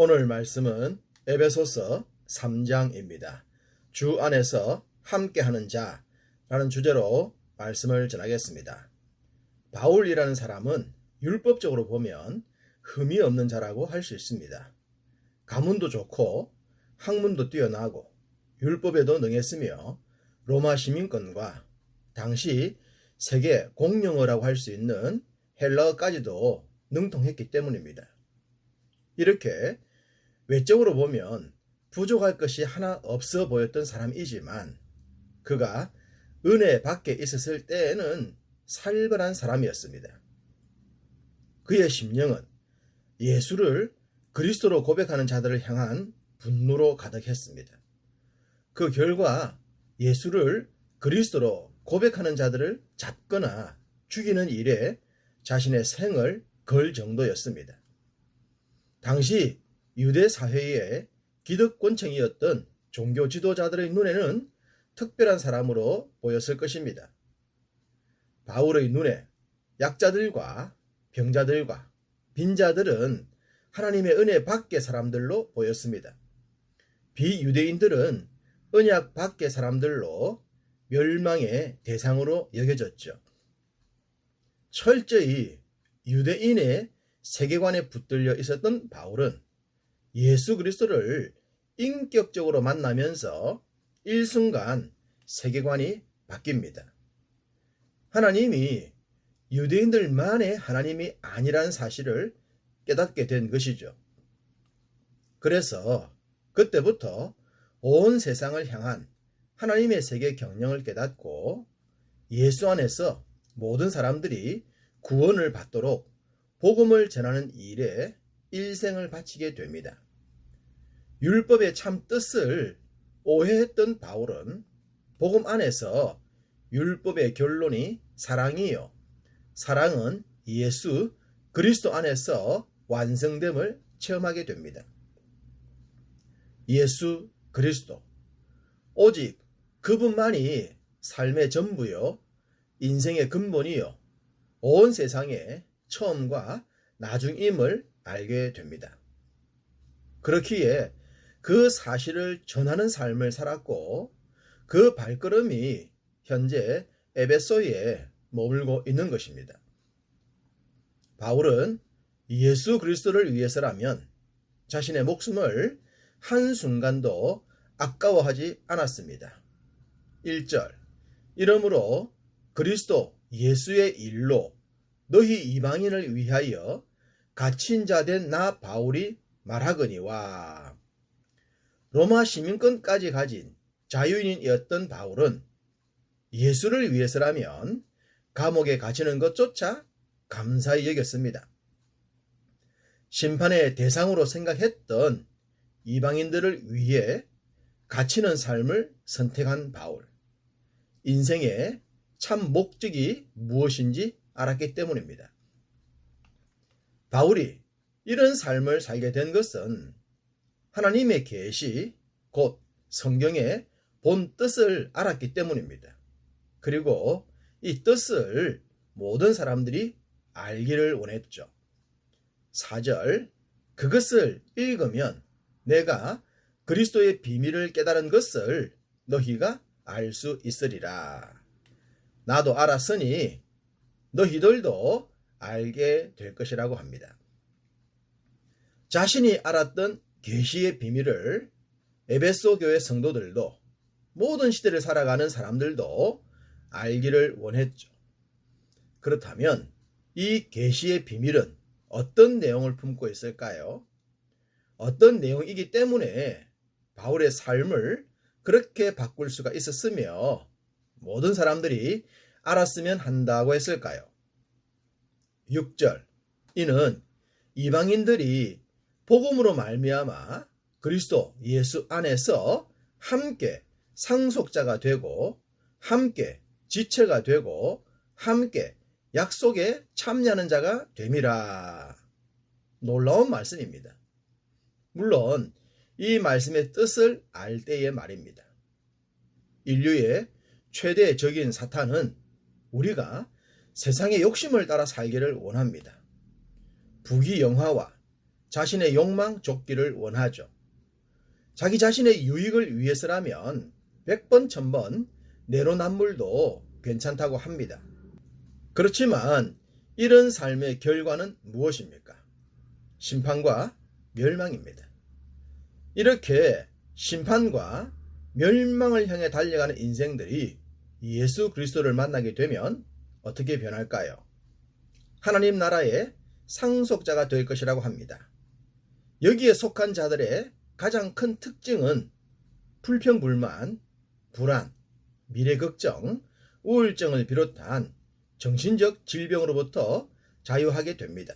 오늘 말씀은 에베소서 3장입니다. 주 안에서 함께하는 자라는 주제로 말씀을 전하겠습니다. 바울이라는 사람은 율법적으로 보면 흠이 없는 자라고 할 수 있습니다. 가문도 좋고 학문도 뛰어나고 율법에도 능했으며 로마 시민권과 당시 세계 공용어라고 할 수 있는 헬라어까지도 능통했기 때문입니다. 이렇게 외적으로 보면 부족할 것이 하나 없어 보였던 사람이지만 그가 은혜 밖에 있었을 때에는 살벌한 사람이었습니다. 그의 심령은 예수를 그리스도로 고백하는 자들을 향한 분노로 가득했습니다. 그 결과 예수를 그리스도로 고백하는 자들을 잡거나 죽이는 일에 자신의 생을 걸 정도였습니다. 당시 유대 사회의 기득권층이었던 종교 지도자들의 눈에는 특별한 사람으로 보였을 것입니다. 바울의 눈에 약자들과 병자들과 빈자들은 하나님의 은혜 밖의 사람들로 보였습니다. 비유대인들은 언약 밖의 사람들로 멸망의 대상으로 여겨졌죠. 철저히 유대인의 세계관에 붙들려 있었던 바울은 예수 그리스도를 인격적으로 만나면서 일순간 세계관이 바뀝니다. 하나님이 유대인들만의 하나님이 아니라는 사실을 깨닫게 된 것이죠. 그래서 그때부터 온 세상을 향한 하나님의 세계 경영을 깨닫고 예수 안에서 모든 사람들이 구원을 받도록 복음을 전하는 일에 일생을 바치게 됩니다. 율법의 참 뜻을 오해했던 바울은 복음 안에서 율법의 결론이 사랑이요. 사랑은 예수 그리스도 안에서 완성됨을 체험하게 됩니다. 예수 그리스도 오직 그분만이 삶의 전부요 인생의 근본이요 온 세상의 처음과 나중임을 알게 됩니다. 그렇기에 그 사실을 전하는 삶을 살았고 그 발걸음이 현재 에베소에 머물고 있는 것입니다. 바울은 예수 그리스도를 위해서라면 자신의 목숨을 한순간도 아까워하지 않았습니다. 1절 이러므로 그리스도 예수의 일로 너희 이방인을 위하여 갇힌 자 된 나 바울이 말하거니와 로마 시민권까지 가진 자유인이었던 바울은 예수를 위해서라면 감옥에 갇히는 것조차 감사히 여겼습니다. 심판의 대상으로 생각했던 이방인들을 위해 갇히는 삶을 선택한 바울. 인생의 참 목적이 무엇인지 알았기 때문입니다. 바울이 이런 삶을 살게 된 것은 하나님의 계시, 곧 성경의 본 뜻을 알았기 때문입니다. 그리고 이 뜻을 모든 사람들이 알기를 원했죠. 4절 그것을 읽으면 내가 그리스도의 비밀을 깨달은 것을 너희가 알 수 있으리라. 나도 알았으니 너희들도 알게 될 것이라고 합니다. 자신이 알았던 계시의 비밀을 에베소 교회 성도들도 모든 시대를 살아가는 사람들도 알기를 원했죠. 그렇다면 이 계시의 비밀은 어떤 내용을 품고 있을까요? 어떤 내용이기 때문에 바울의 삶을 그렇게 바꿀 수가 있었으며 모든 사람들이 알았으면 한다고 했을까요? 6절 이는 이방인들이 복음으로 말미암아 그리스도 예수 안에서 함께 상속자가 되고 함께 지체가 되고 함께 약속에 참여하는 자가 됨이라. 놀라운 말씀입니다. 물론 이 말씀의 뜻을 알 때의 말입니다. 인류의 최대 적인 사탄은 우리가 세상의 욕심을 따라 살기를 원합니다. 부귀영화와 자신의 욕망 족기를 원하죠. 자기 자신의 유익을 위해서라면 100번, 1000번 내로남불도 괜찮다고 합니다. 그렇지만 이런 삶의 결과는 무엇입니까? 심판과 멸망입니다. 이렇게 심판과 멸망을 향해 달려가는 인생들이 예수 그리스도를 만나게 되면 어떻게 변할까요? 하나님 나라의 상속자가 될 것이라고 합니다. 여기에 속한 자들의 가장 큰 특징은 불평불만, 불안, 미래 걱정, 우울증을 비롯한 정신적 질병으로부터 자유하게 됩니다.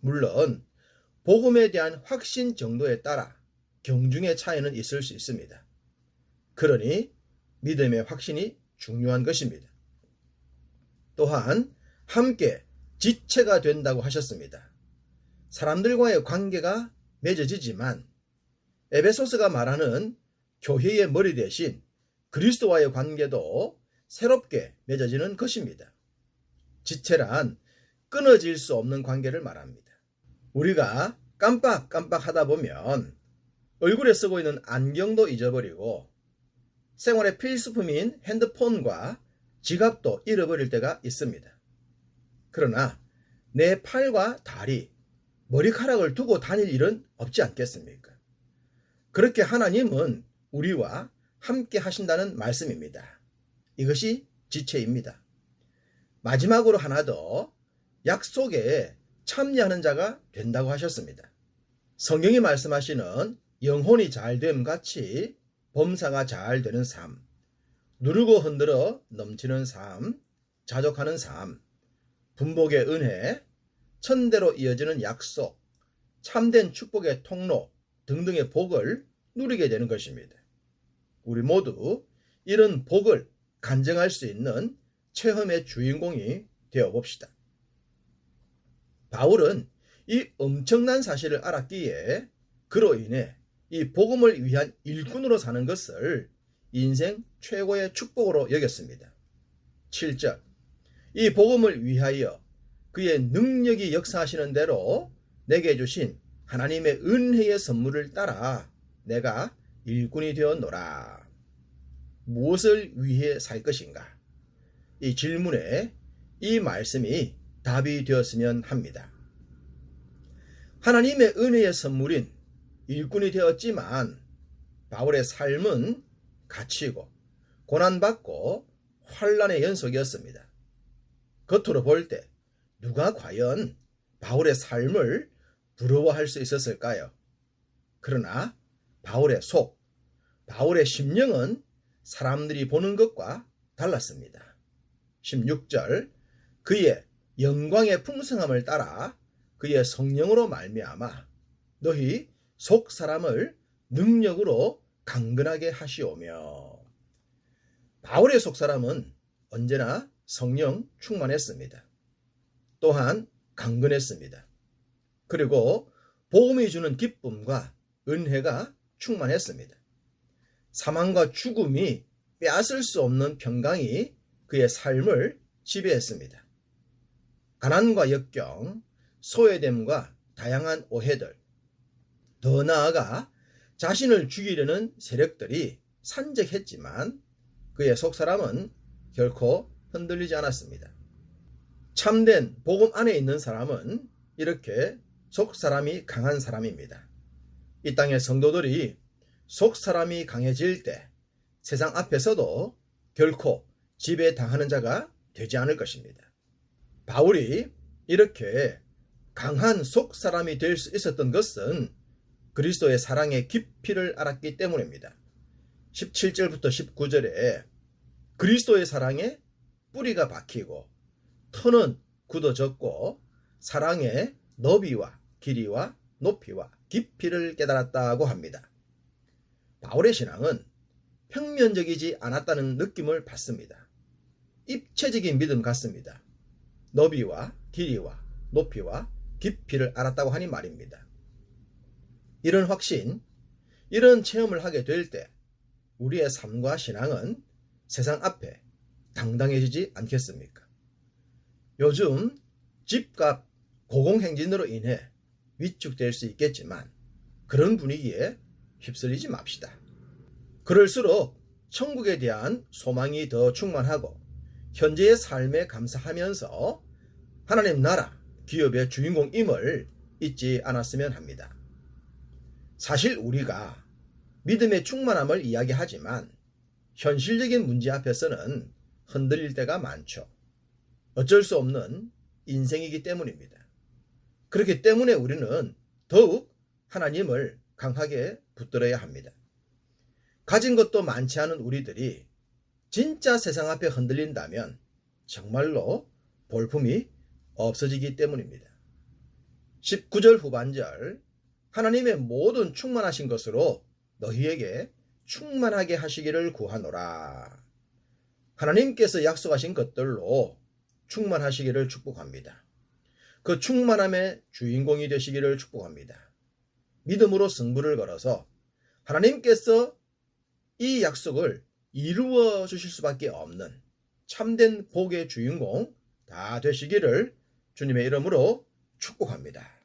물론 복음에 대한 확신 정도에 따라 경중의 차이는 있을 수 있습니다. 그러니 믿음의 확신이 중요한 것입니다. 또한 함께 지체가 된다고 하셨습니다. 사람들과의 관계가 맺어지지만 에베소스가 말하는 교회의 머리 대신 그리스도와의 관계도 새롭게 맺어지는 것입니다. 지체란 끊어질 수 없는 관계를 말합니다. 우리가 깜빡깜빡 하다 보면 얼굴에 쓰고 있는 안경도 잊어버리고 생활의 필수품인 핸드폰과 지갑도 잃어버릴 때가 있습니다. 그러나 내 팔과 다리, 머리카락을 두고 다닐 일은 없지 않겠습니까? 그렇게 하나님은 우리와 함께 하신다는 말씀입니다. 이것이 지체입니다. 마지막으로 하나 더 약속에 참여하는 자가 된다고 하셨습니다. 성경이 말씀하시는 영혼이 잘됨 같이 범사가 잘 되는 삶, 누르고 흔들어 넘치는 삶, 자족하는 삶, 분복의 은혜, 천대로 이어지는 약속, 참된 축복의 통로 등등의 복을 누리게 되는 것입니다. 우리 모두 이런 복을 간증할 수 있는 체험의 주인공이 되어 봅시다. 바울은 이 엄청난 사실을 알았기에 그로 인해 이 복음을 위한 일꾼으로 사는 것을 인생 최고의 축복으로 여겼습니다. 7절. 이 복음을 위하여 그의 능력이 역사하시는 대로 내게 주신 하나님의 은혜의 선물을 따라 내가 일꾼이 되었노라. 무엇을 위해 살 것인가? 이 질문에 이 말씀이 답이 되었으면 합니다. 하나님의 은혜의 선물인 일꾼이 되었지만 바울의 삶은 갇히고 고난받고 환란의 연속이었습니다. 겉으로 볼 때 누가 과연 바울의 삶을 부러워할 수 있었을까요? 그러나 바울의 속, 바울의 심령은 사람들이 보는 것과 달랐습니다. 16절 그의 영광의 풍성함을 따라 그의 성령으로 말미암아 너희 속 사람을 능력으로 강건하게 하시오며 바울의 속 사람은 언제나 성령 충만했습니다. 또한 강건했습니다. 그리고 복음이 주는 기쁨과 은혜가 충만했습니다. 사망과 죽음이 빼앗을 수 없는 평강이 그의 삶을 지배했습니다. 가난과 역경, 소외됨과 다양한 오해들, 더 나아가 자신을 죽이려는 세력들이 산적했지만 그의 속사람은 결코 흔들리지 않았습니다. 참된 복음 안에 있는 사람은 이렇게 속사람이 강한 사람입니다. 이 땅의 성도들이 속사람이 강해질 때 세상 앞에서도 결코 지배당하는 자가 되지 않을 것입니다. 바울이 이렇게 강한 속사람이 될 수 있었던 것은 그리스도의 사랑의 깊이를 알았기 때문입니다. 17절부터 19절에 그리스도의 사랑에 뿌리가 박히고 터는 굳어졌고 사랑의 너비와 길이와 높이와 깊이를 깨달았다고 합니다. 바울의 신앙은 평면적이지 않았다는 느낌을 받습니다. 입체적인 믿음 같습니다. 너비와 길이와 높이와 깊이를 알았다고 하니 말입니다. 이런 확신, 이런 체험을 하게 될 때 우리의 삶과 신앙은 세상 앞에 당당해지지 않겠습니까? 요즘 집값 고공행진으로 인해 위축될 수 있겠지만 그런 분위기에 휩쓸리지 맙시다. 그럴수록 천국에 대한 소망이 더 충만하고 현재의 삶에 감사하면서 하나님 나라 기업의 주인공임을 잊지 않았으면 합니다. 사실 우리가 믿음의 충만함을 이야기하지만 현실적인 문제 앞에서는 흔들릴 때가 많죠. 어쩔 수 없는 인생이기 때문입니다. 그렇기 때문에 우리는 더욱 하나님을 강하게 붙들어야 합니다. 가진 것도 많지 않은 우리들이 진짜 세상 앞에 흔들린다면 정말로 볼품이 없어지기 때문입니다. 19절 후반절 하나님의 모든 충만하신 것으로 너희에게 충만하게 하시기를 구하노라. 하나님께서 약속하신 것들로 충만하시기를 축복합니다. 그 충만함의 주인공이 되시기를 축복합니다. 믿음으로 승부를 걸어서 하나님께서 이 약속을 이루어 주실 수밖에 없는 참된 복의 주인공 다 되시기를 주님의 이름으로 축복합니다.